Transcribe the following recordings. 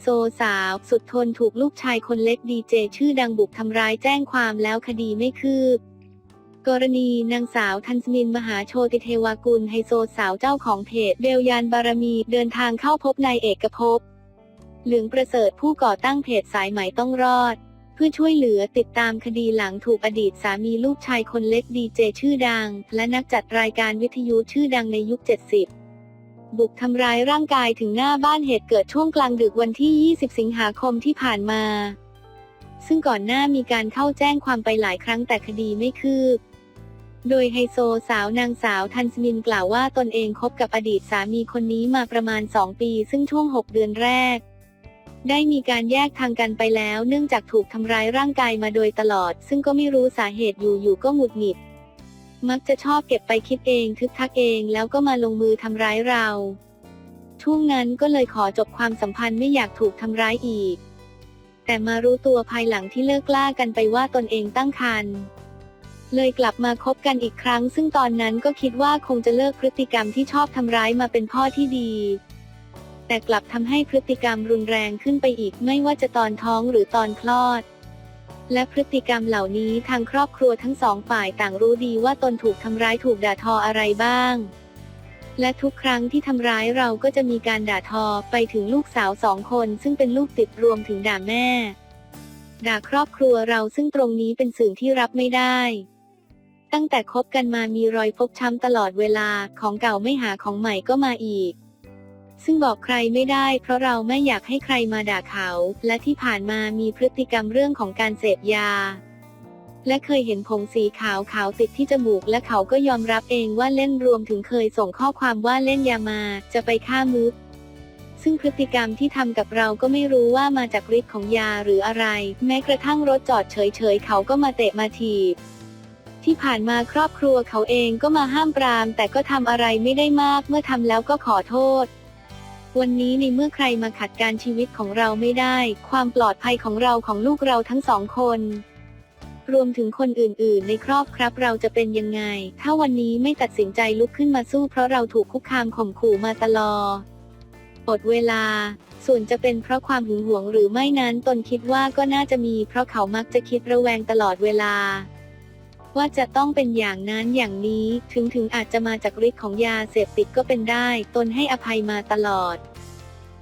โซสาวสุดทนถูกลูกชายคนเล็กดีเจชื่อดังบุกทำร้ายแจ้งความแล้วคดีไม่คืบ กรณีนางสาวทันสมินมหาโชติเทวากุลไฮโซสาวเจ้าของเพจเบลยานบารมีเดินทางเข้าพบนายเอกภพเหลืองประเสริฐผู้ก่อตั้งเพจสายไหมต้องรอด เพื่อช่วยเหลือติดตามคดีหลังถูกอดีตสามีลูกชายคนเล็กดีเจชื่อดัง และนักจัดรายการวิทยุชื่อดังในยุค 70 บุกทำร้ายร่างกายถึงหน้าบ้านเหตุเกิดช่วงกลางดึกวันที่ 20 สิงหาคมที่ผ่านมา ซึ่งก่อนหน้ามีการเข้าแจ้งความไปหลายครั้งแต่คดีไม่คืบ โดยไฮโซสาวนางสาวทันสมินกล่าวว่าตนเองคบกับอดีตสามีคนนี้มาประมาณ 2 ปี ซึ่งช่วง 6 เดือนแรก ได้มีการแยกทางกันไปแล้ว เนื่องจากถูกทำร้ายร่างกายมาโดยตลอด ซึ่งก็ไม่รู้สาเหตุอยู่ๆก็หงุดหงิด มักจะชอบเก็บไปคิดเองทึกทักเองแล้วก็มาลงมือทำร้ายเราช่วงนั้นก็เลยขอจบความสัมพันธ์ไม่อยากถูกทำร้ายอีก แต่มารู้ตัวภายหลังที่เลิกล่ากันไปว่าตนเองตั้งครรภ์เลยกลับมาคบกันอีกครั้ง ซึ่งตอนนั้นก็คิดว่าคงจะเลิกพฤติกรรมที่ชอบทำร้ายมาเป็นพ่อที่ดี แต่กลับทำให้พฤติกรรมรุนแรงขึ้นไปอีกไม่ว่าจะตอนท้องหรือตอนคลอด และพฤติกรรมเหล่านี้ทางครอบครัวทั้งสองฝ่ายต่างรู้ดีว่าตนถูกทำร้ายถูกด่าทออะไรบ้าง และทุกครั้งที่ทำร้ายเราก็จะมีการด่าทอไปถึงลูกสาวสองคนซึ่งเป็นลูกติดรวมถึงด่าแม่ ด่าครอบครัวเราซึ่งตรงนี้เป็นสิ่งที่รับไม่ได้ ตั้งแต่คบกันมามีรอยฟกช้ำตลอดเวลาของเก่าไม่หาของใหม่ก็มาอีก ซึ่งบอกใครไม่ได้ เพราะเราไม่อยากให้ใครมาด่าเขา และที่ผ่านมามีพฤติกรรมเรื่องของการเสพยา และเคยเห็นผงสีขาวขาวติดที่จมูก และเขาก็ยอมรับเองว่าเล่นรวมถึงเคยส่งข้อความว่าเล่นยามา จะไปฆ่ามึกซึ่งพฤติกรรมที่ทำกับเราก็ไม่รู้ว่ามาจากฤทธิ์ของยาหรืออะไร แม้กระทั่งรถจอดเฉยๆ เขาก็มาเตะมาถีบ ที่ผ่านมาครอบครัวเขาเองก็มาห้ามปราม แต่ก็ทำอะไรไม่ได้มากเมื่อทำแล้วก็ขอโทษ วันนี้ในเมื่อใครมาขัดการชีวิตของเราไม่ได้ ความปลอดภัยของเราของลูกเราทั้งสองคน รวมถึงคนอื่นๆ ในครอบครับเราจะเป็นยังไง ถ้าวันนี้ไม่ตัดสินใจลุกขึ้นมาสู้เพราะเราถูกคุกคามข่มขู่มาตลอดอดเวลา ส่วนจะเป็นเพราะความหึงหวงหรือไม่นั้นตนคิดว่าก็น่าจะมี เพราะเขามักจะคิดระแวงตลอดเวลา ว่าจะต้องเป็นอย่างนั้นอย่างนี้ ถึงถึงอาจจะมาจากฤทธิ์ของยาเสพติดก็เป็นได้ ตนให้อภัยมาตลอด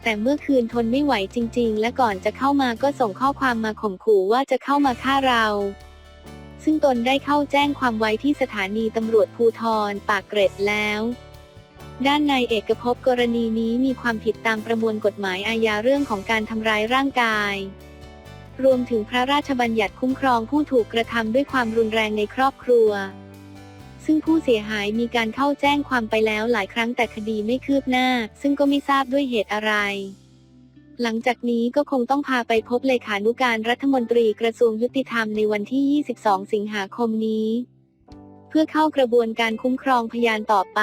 แต่เมื่อคืนทนไม่ไหวจริง ๆ และก่อนจะเข้ามาก็ส่งข้อความมาข่มขู่ว่าจะเข้ามาฆ่าเรา ซึ่งตนได้เข้าแจ้งความไว้ที่สถานีตำรวจภูทรปากเกร็ดแล้วด้านนายเอกภพกรณีนี้มีความผิดตามประมวลกฎหมายอาญาเรื่องของการทำร้ายร่างกาย รวมถึงพระราชบัญญัติคุ้มครองผู้ถูกกระทำด้วยความรุนแรงในครอบครัว ซึ่งผู้เสียหายมีการเข้าแจ้งความไปแล้วหลายครั้งแต่คดีไม่คืบหน้า ซึ่งก็ไม่ทราบด้วยเหตุอะไร หลังจากนี้ก็คงต้องพาไปพบเลขานุการรัฐมนตรีกระทรวงยุติธรรมในวันที่ 22 สิงหาคมนี้ เพื่อเข้ากระบวนการคุ้มครองพยานต่อไป